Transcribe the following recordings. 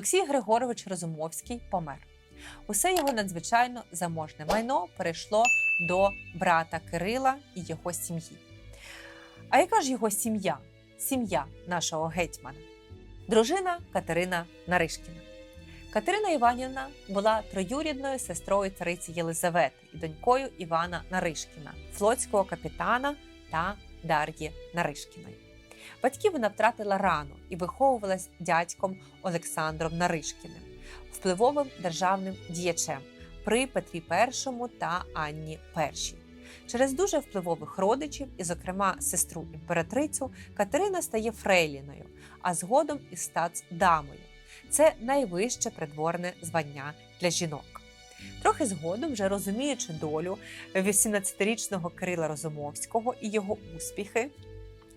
Олексій Григорович Розумовський помер. Усе його надзвичайно заможне майно перейшло до брата Кирила і його сім'ї. А яка ж його сім'я? Сім'я нашого гетьмана? Дружина Катерина Наришкіна. Катерина Іванівна була троюрідною сестрою цариці Єлизавети і донькою Івана Наришкіна, флотського капітана та Дар'ї Наришкіної. Батьків вона втратила рано і виховувалась дядьком Олександром Наришкіним, впливовим державним діячем при Петрі І та Анні І. Через дуже впливових родичів, і, зокрема, сестру імператрицю, Катерина стає фрейліною, а згодом і стацдамою. Це найвище придворне звання для жінок. Трохи згодом, вже розуміючи долю 18-річного Кирила Розумовського і його успіхи,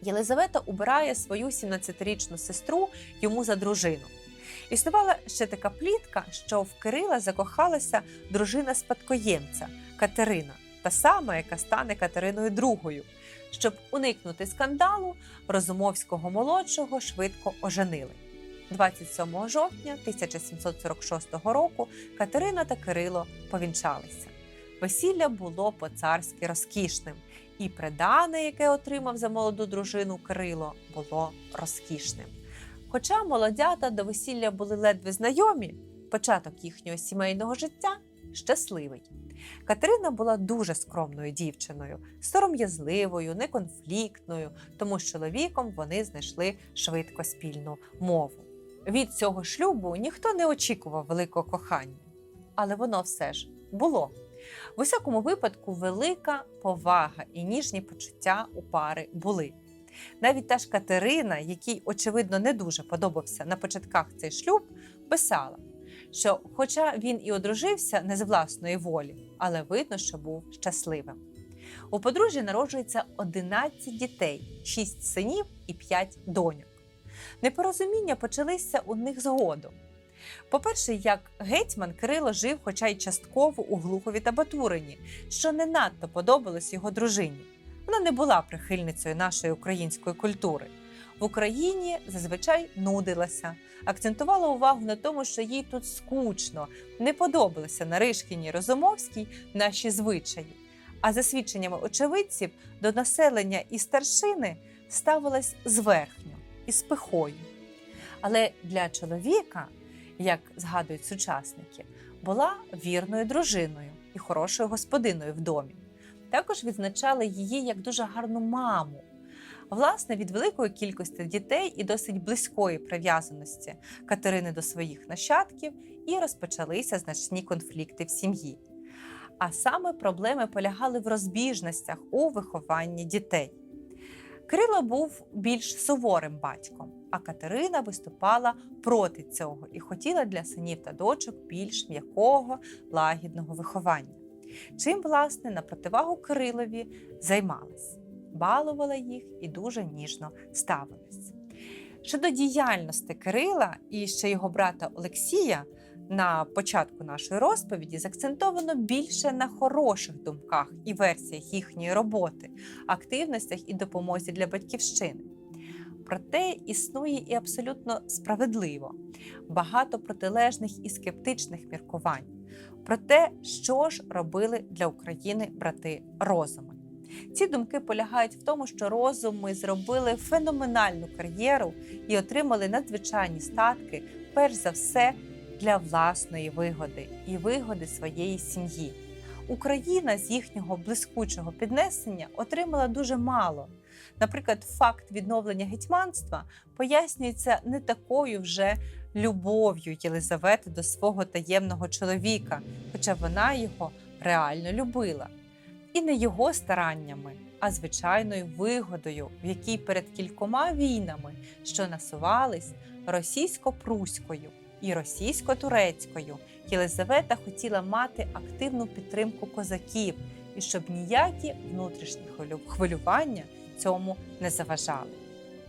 Єлизавета убирає свою 17-річну сестру йому за дружину. Існувала ще така плітка, що в Кирила закохалася дружина спадкоємця Катерина, та сама, яка стане Катериною II. Щоб уникнути скандалу, Розумовського молодшого швидко оженили. 27 жовтня 1746 року Катерина та Кирило повінчалися. Весілля було по-царськи розкішним, і придане, яке отримав за молоду дружину Кирило, було розкішним. Хоча молодята до весілля були ледве знайомі, початок їхнього сімейного життя щасливий. Катерина була дуже скромною дівчиною, сором'язливою, неконфліктною, тому з чоловіком вони знайшли швидко спільну мову. Від цього шлюбу ніхто не очікував великого кохання, але воно все ж було. В усякому випадку велика повага і ніжні почуття у пари були. Навіть та ж Катерина, якій, очевидно, не дуже подобався на початках цей шлюб, писала, що, хоча він і одружився не з власної волі, але видно, що був щасливим. У подружжя народжується 11 дітей, 6 синів і 5 доньок. Непорозуміння почалися у них згодом. По-перше, як гетьман Кирило жив, хоча й частково у Глухові та Батурині, що не надто подобалось його дружині. Вона не була прихильницею нашої української культури. В Україні зазвичай нудилася, акцентувала увагу на тому, що їй тут скучно, не подобалося Наришкіній Розумовській наші звичаї. А за свідченнями очевидців до населення і старшини ставилась зверхньо із пихою. Але для чоловіка, як згадують сучасники, була вірною дружиною і хорошою господиною в домі. Також відзначали її як дуже гарну маму. Власне, від великої кількості дітей і досить близької прив'язаності Катерини до своїх нащадків і розпочалися значні конфлікти в сім'ї. А саме проблеми полягали в розбіжностях у вихованні дітей. Кирило був більш суворим батьком, а Катерина виступала проти цього і хотіла для синів та дочок більш м'якого, лагідного виховання. Чим, власне, на противагу Кирилові займалась, балувала їх і дуже ніжно ставилась. Щодо діяльності Кирила і ще його брата Олексія, на початку нашої розповіді закцентовано більше на хороших думках і версіях їхньої роботи, активностях і допомозі для батьківщини. Проте існує і абсолютно справедливо багато протилежних і скептичних міркувань про те, що ж робили для України брати розуми. Ці думки полягають в тому, що розуми зробили феноменальну кар'єру і отримали надзвичайні статки, перш за все, для власної вигоди і вигоди своєї сім'ї. Україна з їхнього блискучого піднесення отримала дуже мало. Наприклад, факт відновлення гетьманства пояснюється не такою вже любов'ю Єлизавети до свого таємного чоловіка, хоча вона його реально любила. І не його стараннями, а звичайною вигодою, в якій перед кількома війнами, що насувались російсько-пруською і російсько-турецькою, Єлизавета хотіла мати активну підтримку козаків і щоб ніякі внутрішні хвилювання цьому не заважали.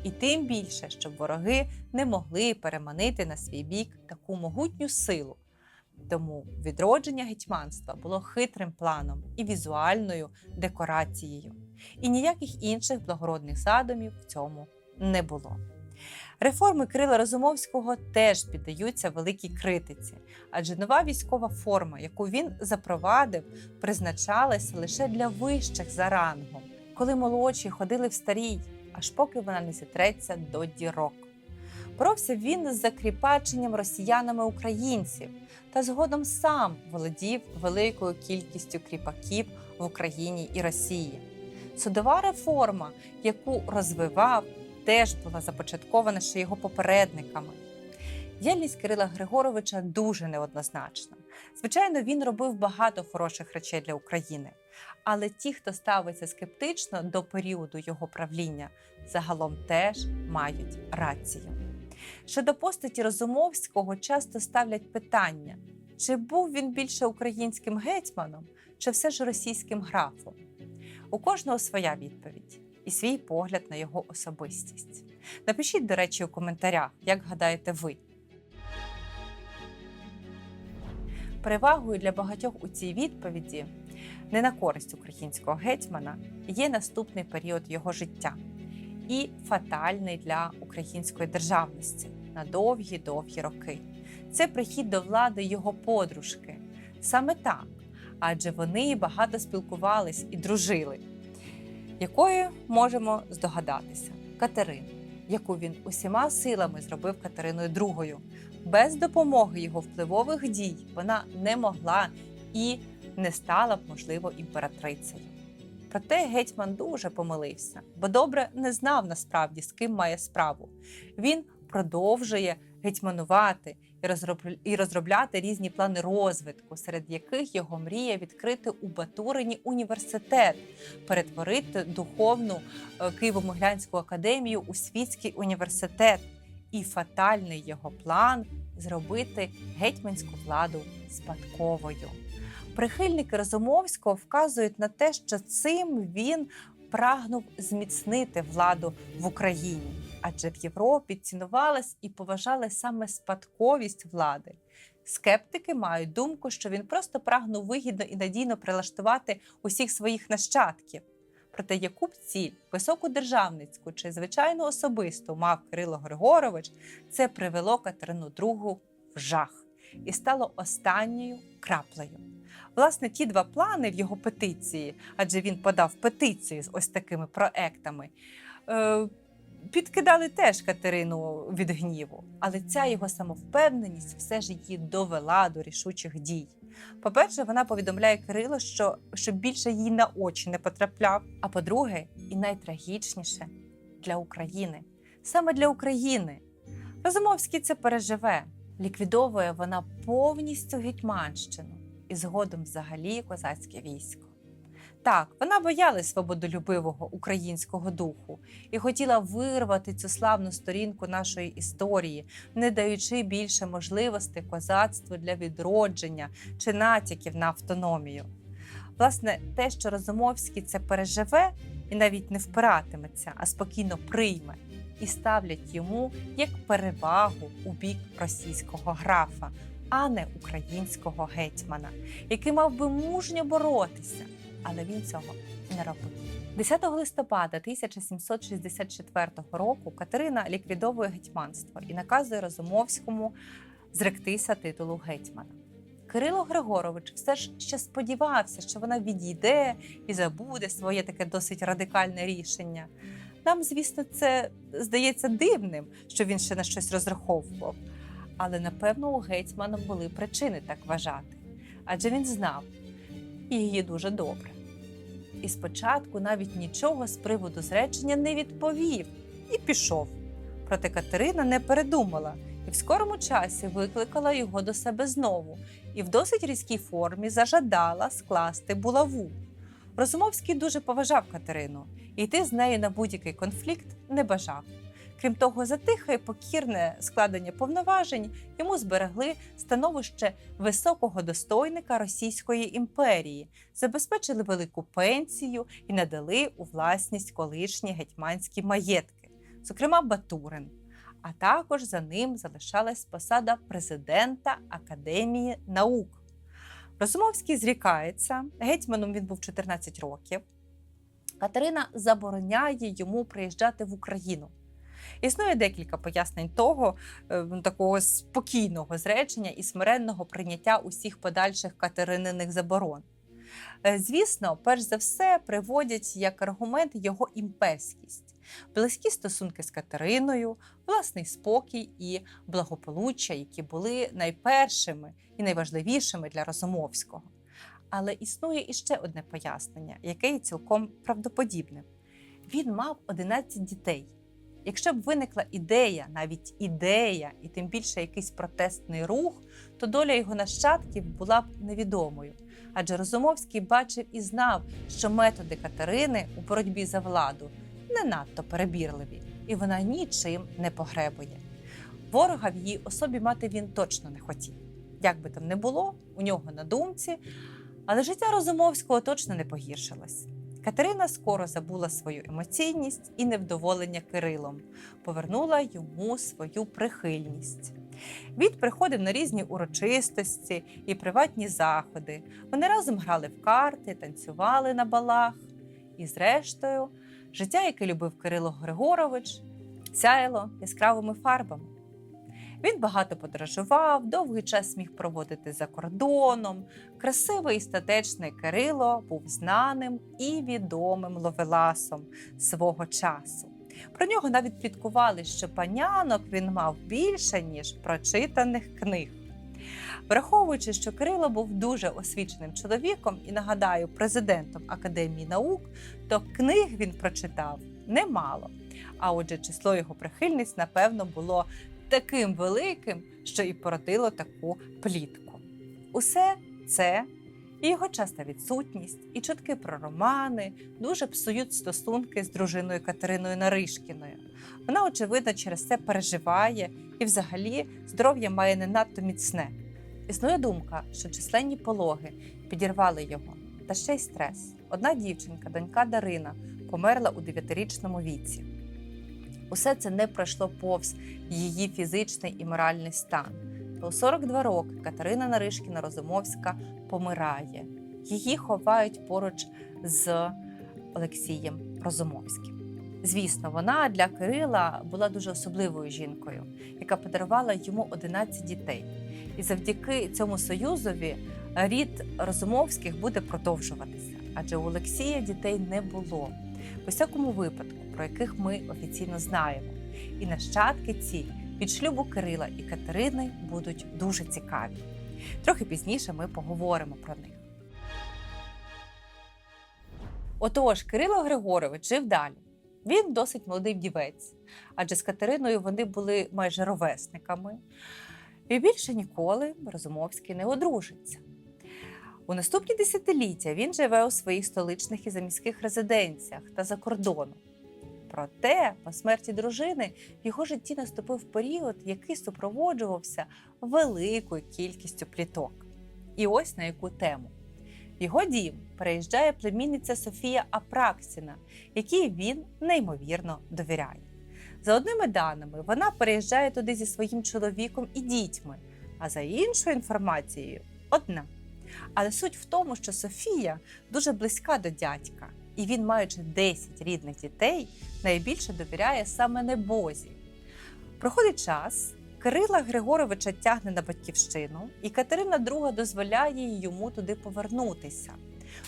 І тим більше, щоб вороги не могли переманити на свій бік таку могутню силу. Тому відродження гетьманства було хитрим планом і візуальною декорацією. І ніяких інших благородних задумів в цьому не було. Реформи Кирила Розумовського теж піддаються великій критиці, адже нова військова форма, яку він запровадив, призначалася лише для вищих за рангом, коли молодші ходили в старій, аж поки вона не зітреться до дірок. Боровся він з закріпаченням росіянами українців та згодом сам володів великою кількістю кріпаків в Україні і Росії. Судова реформа, яку розвивав, теж була започаткована ще його попередниками. Діяльність Кирила Григоровича дуже неоднозначна. Звичайно, він робив багато хороших речей для України, але ті, хто ставиться скептично до періоду його правління, загалом теж мають рацію. Щодо постаті Розумовського часто ставлять питання, чи був він більше українським гетьманом, чи все ж російським графом. У кожного своя відповідь і свій погляд на його особистість. Напишіть, до речі, у коментарях, як гадаєте ви. Перевагою для багатьох у цій відповіді не на користь українського гетьмана є наступний період його життя і фатальний для української державності на довгі-довгі роки. Це прихід до влади його подружки. Саме так, адже вони багато спілкувались і дружили, якою можемо здогадатися Катерину, яку він усіма силами зробив Катериною II. Без допомоги його впливових дій вона не могла і не стала б, можливо, імператрицею. Проте гетьман дуже помилився, бо добре не знав насправді, з ким має справу. Він продовжує гетьманувати і розробляти різні плани розвитку, серед яких його мріє відкрити у Батурині університет, перетворити духовну е, Києво-Могилянську академію у світський університет. І фатальний його план зробити гетьманську владу спадковою. Прихильники Розумовського вказують на те, що цим він прагнув зміцнити владу в Україні, адже в Європі цінувалась і поважалась саме спадковість влади. Скептики мають думку, що він просто прагнув вигідно і надійно прилаштувати усіх своїх нащадків. Проте яку б ціль високу державницьку чи звичайно особисту мав Кирило Григорович, це привело Катерину II в жах і стало останньою краплею. Власне, ті два плани в його петиції, адже він подав петицію з ось такими проектами, е, підкидали теж Катерину від гніву. Але ця його самовпевненість все ж її довела до рішучих дій. По-перше, вона повідомляє Кирило, що щоб більше їй на очі не потрапляв. А по-друге, і найтрагічніше для України. Саме для України. Розумовський це переживе. Ліквідовує вона повністю Гетьманщину і згодом взагалі козацьке військо. Так, вона боялась свободолюбивого українського духу і хотіла вирвати цю славну сторінку нашої історії, не даючи більше можливостей козацтву для відродження чи натяків на автономію. Власне, те, що Розумовський це переживе і навіть не впиратиметься, а спокійно прийме, і ставлять йому як перевагу у бік російського графа, а не українського гетьмана, який мав би мужньо боротися, але він цього не робив. 10 листопада 1764 року Катерина ліквідовує гетьманство і наказує Розумовському зректися титулу гетьмана. Кирило Григорович все ж ще сподівався, що вона відійде і забуде своє таке досить радикальне рішення. Нам, звісно, це здається дивним, що він ще на щось розраховував. Але напевно у гетьмана були причини так вважати, адже він знав її дуже добре. І спочатку навіть нічого з приводу зречення не відповів і пішов. Проте Катерина не передумала і в скорому часі викликала його до себе знову і в досить різкій формі зажадала скласти булаву. Розумовський дуже поважав Катерину і йти з нею на будь-який конфлікт не бажав. Крім того, за тихе і покірне складення повноважень йому зберегли становище високого достойника Російської імперії, забезпечили велику пенсію і надали у власність колишні гетьманські маєтки, зокрема Батурин. А також за ним залишалась посада президента Академії наук. Розумовський зрікається, гетьманом він був 14 років. Катерина забороняє йому приїжджати в Україну. Існує декілька пояснень того, е, такого спокійного зречення і смиренного прийняття усіх подальших катерининих заборон. Е, Звісно, перш за все приводять як аргумент його імперськість, близькі стосунки з Катериною, власний спокій і благополуччя, які були найпершими і найважливішими для Розумовського. Але існує іще одне пояснення, яке є цілком правдоподібним. Він мав 11 дітей. Якщо б виникла ідея, навіть ідея, і тим більше якийсь протестний рух, то доля його нащадків була б невідомою. Адже Розумовський бачив і знав, що методи Катерини у боротьбі за владу не надто перебірливі, і вона нічим не погребує. Ворога в її особі мати він точно не хотів. Як би там не було, у нього на думці, але життя Розумовського точно не погіршилось. Катерина скоро забула свою емоційність і невдоволення Кирилом, повернула йому свою прихильність. Він приходив на різні урочистості і приватні заходи. Вони разом грали в карти, танцювали на балах. І, зрештою, життя, яке любив Кирило Григорович, сяяло яскравими фарбами. Він багато подорожував, довгий час міг проводити за кордоном. Красивий і статечний Кирило був знаним і відомим ловеласом свого часу. Про нього навіть пліткували, що панянок він мав більше, ніж прочитаних книг. Враховуючи, що Кирило був дуже освіченим чоловіком і, нагадаю, президентом Академії наук, то книг він прочитав немало. А отже, число його прихильниць, напевно, було таким великим, що і породило таку плітку. Усе це і його часта відсутність, і чутки про романи дуже псують стосунки з дружиною Катериною Наришкіною. Вона, очевидно, через це переживає і, взагалі, здоров'я має не надто міцне. Існує думка, що численні пологи підірвали його, та ще й стрес. Одна дівчинка, донька Дарина, померла у 9-річному віці. Усе це не пройшло повз її фізичний і моральний стан. У 42 роки Катерина Наришкіна Розумовська помирає. Її ховають поруч з Олексієм Розумовським. Звісно, вона для Кирила була дуже особливою жінкою, яка подарувала йому 11 дітей. І завдяки цьому союзові рід Розумовських буде продовжуватися, адже у Олексія дітей не було. В усякому випадку, про яких ми офіційно знаємо. І нащадки ці від шлюбу Кирила і Катерини будуть дуже цікаві. Трохи пізніше ми поговоримо про них. Отож, Кирило Григорович жив далі. Він досить молодий вдівець, адже з Катериною вони були майже ровесниками. І більше ніколи Розумовський не одружиться. У наступні десятиліття він живе у своїх столичних і заміських резиденціях та за кордоном. Проте, по смерті дружини, в його житті наступив період, який супроводжувався великою кількістю пліток. І ось на яку тему. В його дім переїжджає племінниця Софія Апраксіна, якій він неймовірно довіряє. За одними даними, вона переїжджає туди зі своїм чоловіком і дітьми, а за іншою інформацією одна. Але суть в тому, що Софія дуже близька до дядька, і він, маючи 10 рідних дітей, найбільше довіряє саме небозі. Проходить час, Кирила Григоровича тягне на батьківщину, і Катерина II дозволяє йому туди повернутися.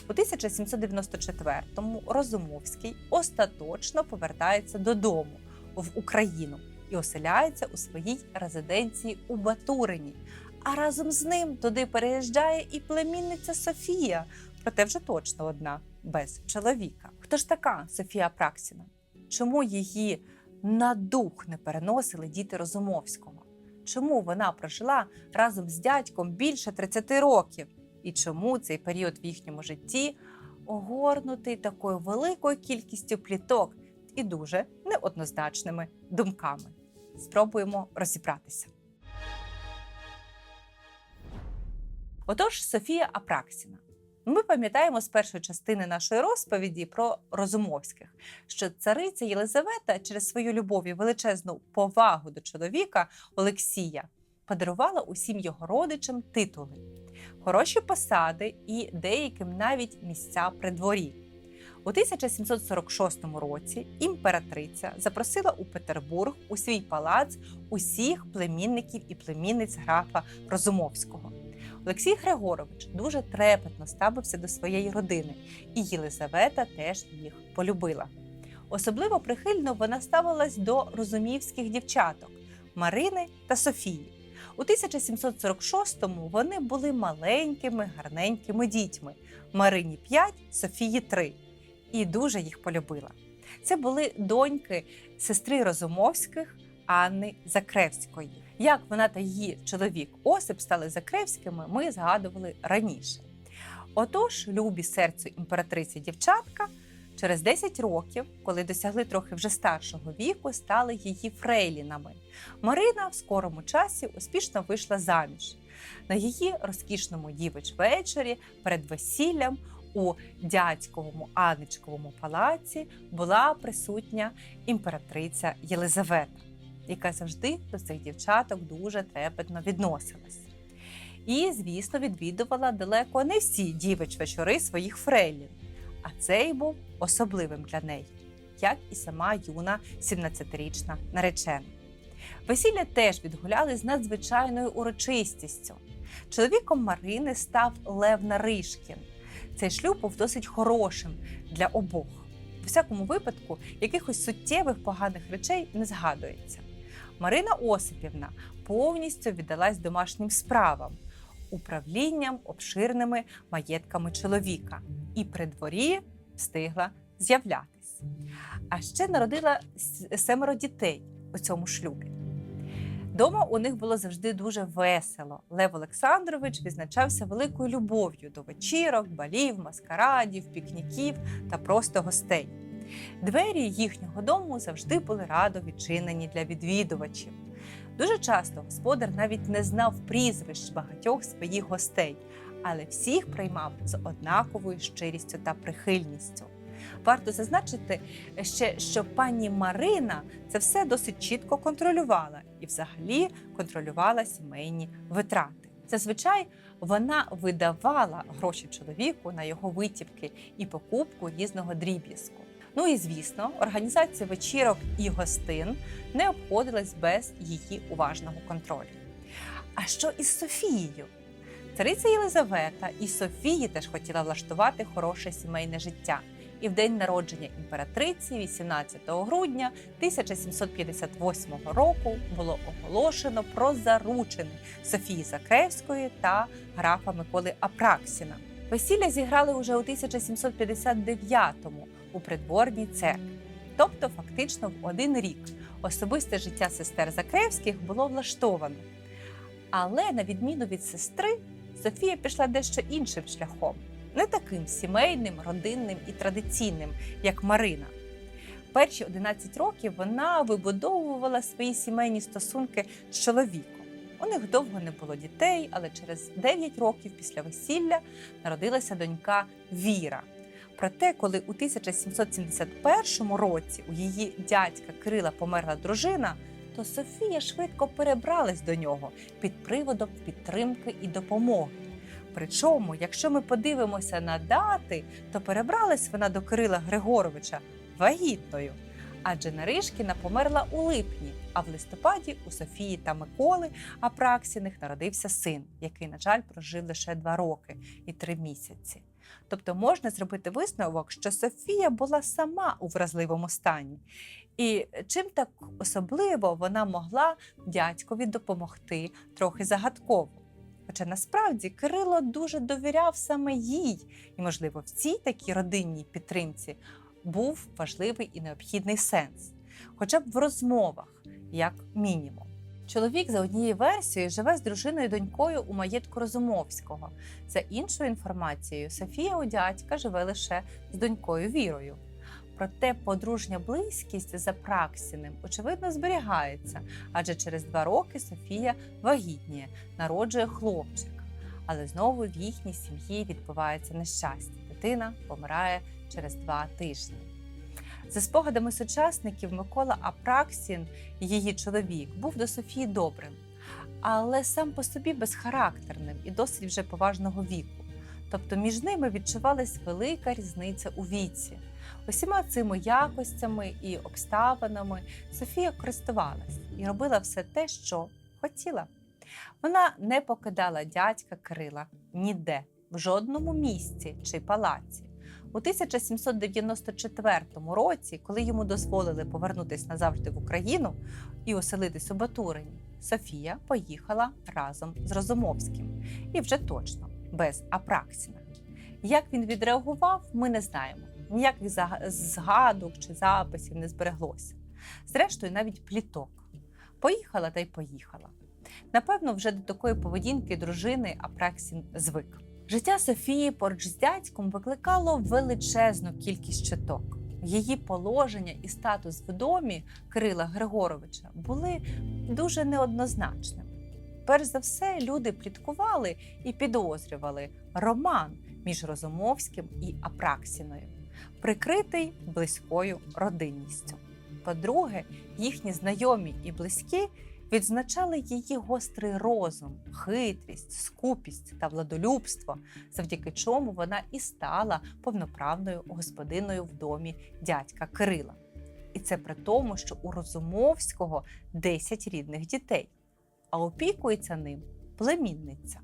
У 1794-му Розумовський остаточно повертається додому в Україну і оселяється у своїй резиденції у Батурині. А разом з ним туди переїжджає і племінниця Софія, проте вже точно одна без чоловіка. Хто ж така Софія Праксіна? Чому її на дух не переносили діти Розумовського? Чому вона прожила разом з дядьком більше 30 років? І чому цей період в їхньому житті огорнутий такою великою кількістю пліток і дуже неоднозначними думками? Спробуємо розібратися. Отож, Софія Апраксіна. Ми пам'ятаємо з першої частини нашої розповіді про Розумовських, що цариця Єлизавета через свою любов і величезну повагу до чоловіка Олексія подарувала усім його родичам титули, хороші посади і деяким навіть місця при дворі. У 1746 році імператриця запросила у Петербург у свій палац усіх племінників і племінниць графа Розумовського. Олексій Григорович дуже трепетно ставився до своєї родини, і Єлизавета теж їх полюбила. Особливо прихильно вона ставилась до розумівських дівчаток Марини та Софії. У 1746-му вони були маленькими, гарненькими дітьми. Марині 5, Софії 3. І дуже їх полюбила. Це були доньки сестри Розумовських Анни Закревської. Як вона та її чоловік Осип стали Закревськими, ми згадували раніше. Отож, любі серцю імператриці дівчатка через 10 років, коли досягли трохи вже старшого віку, стали її фрейлінами. Марина в скорому часі успішно вийшла заміж. На її розкішному дівич вечорі перед весіллям у дядьковому Анничковому палаці була присутня імператриця Єлизавета, яка завжди до цих дівчаток дуже трепетно відносилась. І, звісно, відвідувала далеко не всі дівич вечори своїх фрейлін, а цей був особливим для неї, як і сама юна 17-річна наречена. Весілля теж відгуляли з надзвичайною урочистістю. Чоловіком Марини став Лев Наришкін. Цей шлюб був досить хорошим для обох. У всякому випадку, якихось суттєвих поганих речей не згадується. Марина Осипівна повністю віддалась домашнім справам, управлінням обширними маєтками чоловіка і при дворі встигла з'являтись. А ще народила семеро дітей у цьому шлюбі. Дома у них було завжди дуже весело. Лев Олександрович відзначався великою любов'ю до вечірок, балів, маскарадів, пікніків та просто гостей. Двері їхнього дому завжди були радо відчинені для відвідувачів. Дуже часто господар навіть не знав прізвищ багатьох своїх гостей, але всіх приймав з однаковою щирістю та прихильністю. Варто зазначити ще, що пані Марина це все досить чітко контролювала і, взагалі, контролювала сімейні витрати. Зазвичай вона видавала гроші чоловіку на його витівки і покупку різного дріб'язку. Ну і звісно, організація вечірок і гостин не обходилась без її уважного контролю. А що із Софією? Цариця Єлизавета і Софії теж хотіла влаштувати хороше сімейне життя. І в день народження імператриці, 18 грудня 1758 року, було оголошено про заручини Софії Закревської та графа Миколи Апраксіна. Весілля зіграли уже у 1759-му у придворній церкві. Тобто, фактично, в один рік особисте життя сестер Закревських було влаштовано. Але на відміну від сестри, Софія пішла дещо іншим шляхом, не таким сімейним, родинним і традиційним, як Марина. Перші 11 років вона вибудовувала свої сімейні стосунки з чоловіком. У них довго не було дітей, але через 9 років після весілля народилася донька Віра. Проте, коли у 1771 році у її дядька Кирила померла дружина, то Софія швидко перебралась до нього під приводом підтримки і допомоги. Причому, якщо ми подивимося на дати, то перебралась вона до Кирила Григоровича вагітною. Адже Наришкіна померла у липні, а в листопаді у Софії та Миколи Апраксіних народився син, який, на жаль, прожив лише два роки і три місяці. Тобто можна зробити висновок, що Софія була сама у вразливому стані. І чим так особливо вона могла дядькові допомогти трохи загадково. Хоча насправді Кирило дуже довіряв саме їй, і, можливо, в цій такій родинній підтримці був важливий і необхідний сенс, хоча б в розмовах, як мінімум. Чоловік за однією версією живе з дружиною і донькою у маєтку Розумовського. За іншою інформацією, Софія у дядька живе лише з донькою Вірою. Проте подружня близькість за Праксіним очевидно зберігається, адже через два роки Софія вагітніє, народжує хлопчика. Але знову в їхній сім'ї відбувається нещастя. Дитина помирає через два тижні. За спогадами сучасників, Микола Апраксін, її чоловік, був до Софії добрим, але сам по собі безхарактерним і досить вже поважного віку. Тобто між ними відчувалась велика різниця у віці. Усіма цими якостями і обставинами Софія користувалась і робила все те, що хотіла. Вона не покидала дядька Кирила ніде, в жодному місці чи палаці. У 1794 році, коли йому дозволили повернутися назавжди в Україну і оселитись у Батурині, Софія поїхала разом з Розумовським і вже точно без Апраксіна. Як він відреагував, ми не знаємо. Ніяких згадок чи записів не збереглося. Зрештою, навіть пліток. Поїхала та й поїхала. Напевно, вже до такої поведінки дружини Апраксін звик. Життя Софії поруч з дядьком викликало величезну кількість чуток. Її положення і статус в домі Кирила Григоровича були дуже неоднозначними. Перш за все, люди пліткували і підозрювали роман між Розумовським і Апраксіною, прикритий близькою родинністю. По-друге, їхні знайомі і близькі відзначали її гострий розум, хитрість, скупість та владолюбство, завдяки чому вона і стала повноправною господиною в домі дядька Кирила. І це при тому, що у Розумовського 10 рідних дітей, а опікується ним племінниця.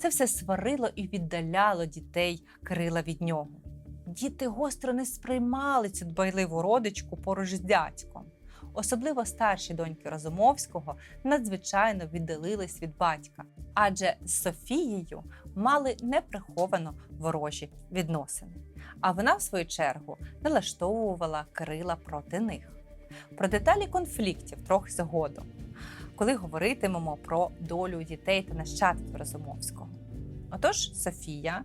Це все сварило і віддаляло дітей Кирила від нього. Діти гостро не сприймали цю дбайливу родичку поруч з дядьком. Особливо старші доньки Розумовського надзвичайно віддалились від батька, адже з Софією мали неприховано ворожі відносини. А вона, в свою чергу, налаштовувала Кирила проти них. Про деталі конфліктів трохи згодом, коли говоритимемо про долю дітей та нащадків Розумовського. Отож, Софія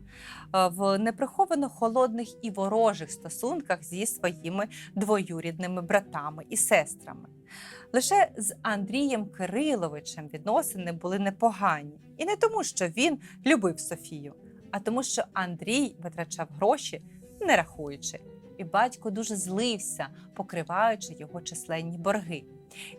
е, в неприховано холодних і ворожих стосунках зі своїми двоюрідними братами і сестрами. Лише з Андрієм Кириловичем відносини були непогані, і не тому, що він любив Софію, а тому, що Андрій витрачав гроші, не рахуючи, і батько дуже злився, покриваючи його численні борги.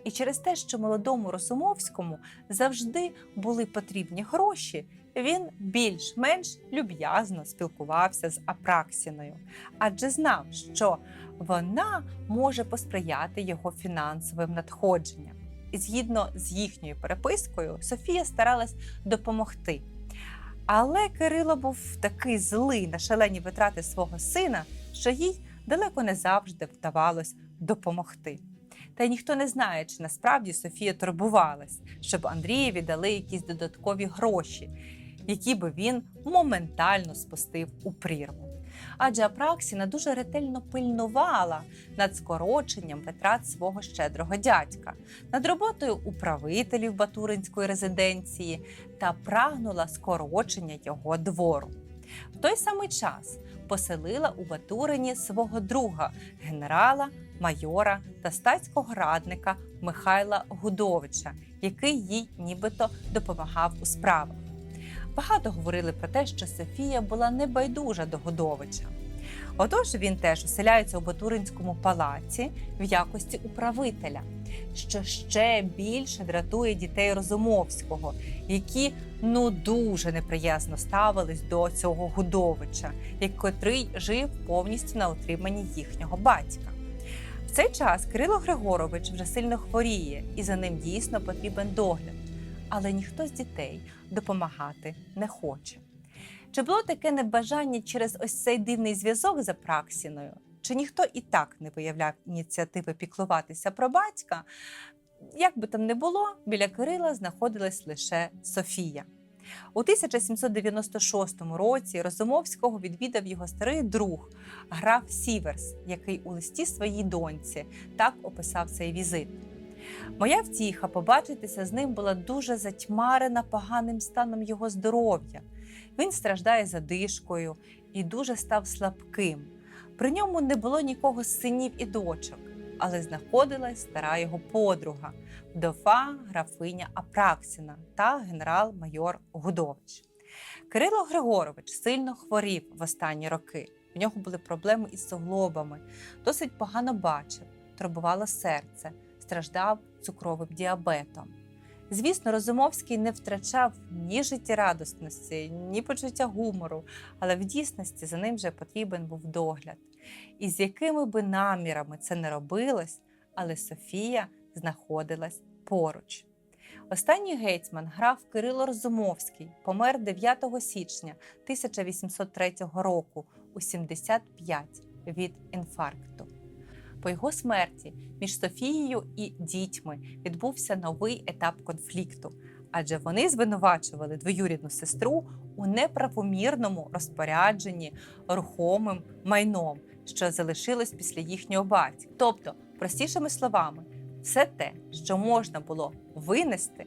І через те, що молодому Росумовському завжди були потрібні гроші, він більш-менш люб'язно спілкувався з Апраксіною, адже знав, що вона може посприяти його фінансовим надходженням. І згідно з їхньою перепискою, Софія старалась допомогти. Але Кирило був такий злий на шалені витрати свого сина, що їй далеко не завжди вдавалось допомогти. Та й ніхто не знає, чи насправді Софія турбувалась, щоб Андрієві дали якісь додаткові гроші, які би він моментально спустив у прірву. Адже Апраксіна дуже ретельно пильнувала над скороченням витрат свого щедрого дядька, над роботою управителів Батуринської резиденції та прагнула скорочення його двору. В той самий час поселила у Батурині свого друга, генерала, майора та статського радника Михайла Гудовича, який їй нібито допомагав у справах. Багато говорили про те, що Софія була небайдужа до Годовича. Отож він теж оселяється у Батуринському палаці в якості управителя, що ще більше дратує дітей Розумовського, які ну дуже неприязно ставились до цього Гудовича, як котрий жив повністю на утриманні їхнього батька. В цей час Кирило Григорович вже сильно хворіє, і за ним дійсно потрібен догляд. Але ніхто з дітей допомагати не хоче. Чи було таке небажання через ось цей дивний зв'язок з Апраксіною? Чи ніхто і так не виявляв ініціативи піклуватися про батька? Як би там не було, біля Кирила знаходилась лише Софія. У 1796 році Розумовського відвідав його старий друг граф Сіверс, який у листі своїй доньці так описав цей візит. Моя втіха побачитися з ним була дуже затьмарена поганим станом його здоров'я. Він страждає задишкою і дуже став слабким. При ньому не було нікого з синів і дочок, але знаходилась стара його подруга, вдова графиня Апраксіна та генерал-майор Гудович. Кирило Григорович сильно хворів в останні роки. В нього були проблеми із суглобами, досить погано бачив, турбувало серце, страждав цукровим діабетом. Звісно, Розумовський не втрачав ні життєрадісності, ні почуття гумору, але в дійсності за ним вже потрібен був догляд. І з якими би намірами це не робилось, але Софія знаходилась поруч. Останній гетьман граф Кирило Розумовський помер 9 січня 1803 року у 75 від інфаркту. По його смерті між Софією і дітьми відбувся новий етап конфлікту, адже вони звинувачували двоюрідну сестру у неправомірному розпорядженні рухомим майном, що залишилось після їхнього батька. Тобто, простішими словами, все те, що можна було винести,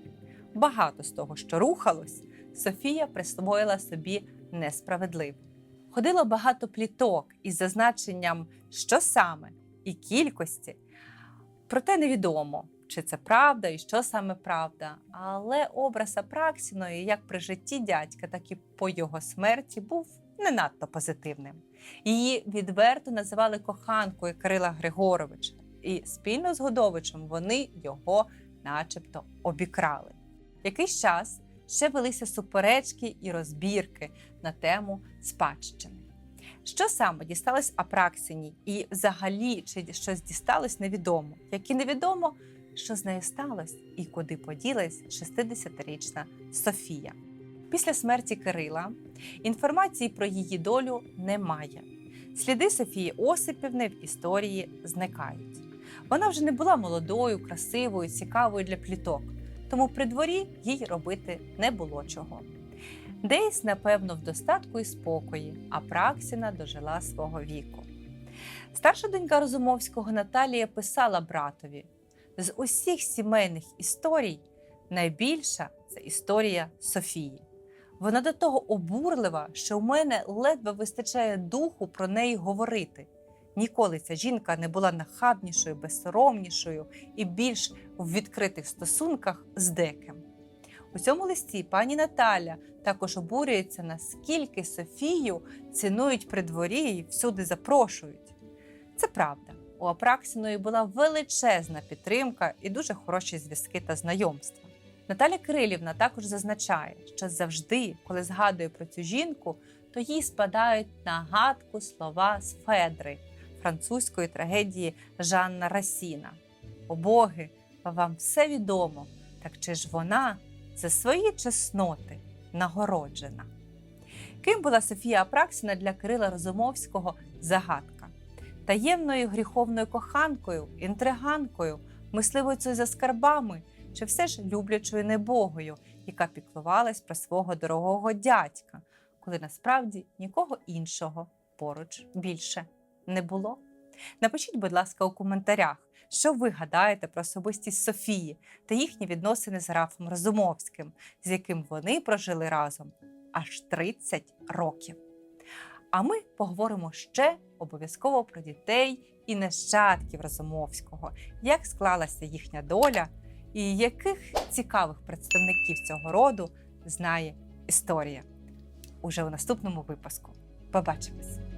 багато з того, що рухалось, Софія присвоїла собі несправедливо. Ходило багато пліток із зазначенням, що саме і кількості. Проте невідомо, чи це правда і що саме правда. Але образ Апраксіної, як при житті дядька, так і по його смерті, був не надто позитивним. Її відверто називали коханкою Кирила Григоровича, і спільно з Годовичем вони його, начебто, обікрали. Якийсь час ще велися суперечки і розбірки на тему спадщини. Що саме дісталось Апраксині, і взагалі чи щось дісталось, невідомо. Як і невідомо, що з нею сталося і куди поділась 60-річна Софія. Після смерті Кирила інформації про її долю немає. Сліди Софії Осипівни в історії зникають. Вона вже не була молодою, красивою, цікавою для пліток, тому при дворі їй робити не було чого. Десь, напевно, в достатку і спокої, а Праксіна дожила свого віку. Старша донька Розумовського Наталія писала братові: з усіх сімейних історій найбільша це історія Софії. Вона до того обурлива, що в мене ледве вистачає духу про неї говорити. Ніколи ця жінка не була нахабнішою, безсоромнішою і більш в відкритих стосунках з деким. У цьому листі пані Наталя також обурюється, наскільки Софію цінують при дворі і всюди запрошують. Це правда. У Апраксіної була величезна підтримка і дуже хороші зв'язки та знайомства. Наталя Кирилівна також зазначає, що завжди, коли згадує про цю жінку, то їй спадають на гадку слова з Федри французької трагедії Жанна Расіна. О боги, вам все відомо, так чи ж вона за свої чесноти нагороджена? Ким була Софія Апраксіна для Кирила Розумовського загадка? Таємною гріховною коханкою, інтриганкою, мисливицею за скарбами чи все ж люблячою небогою, яка піклувалась про свого дорогого дядька, коли насправді нікого іншого поруч більше не було. Напишіть, будь ласка, у коментарях, що ви гадаєте про особистість Софії та їхні відносини з Рафом Розумовським, з яким вони прожили разом аж 30 років. А ми поговоримо ще обов'язково про дітей і нащадків Розумовського, як склалася їхня доля і яких цікавих представників цього роду знає історія. Уже у наступному випуску. Побачимось!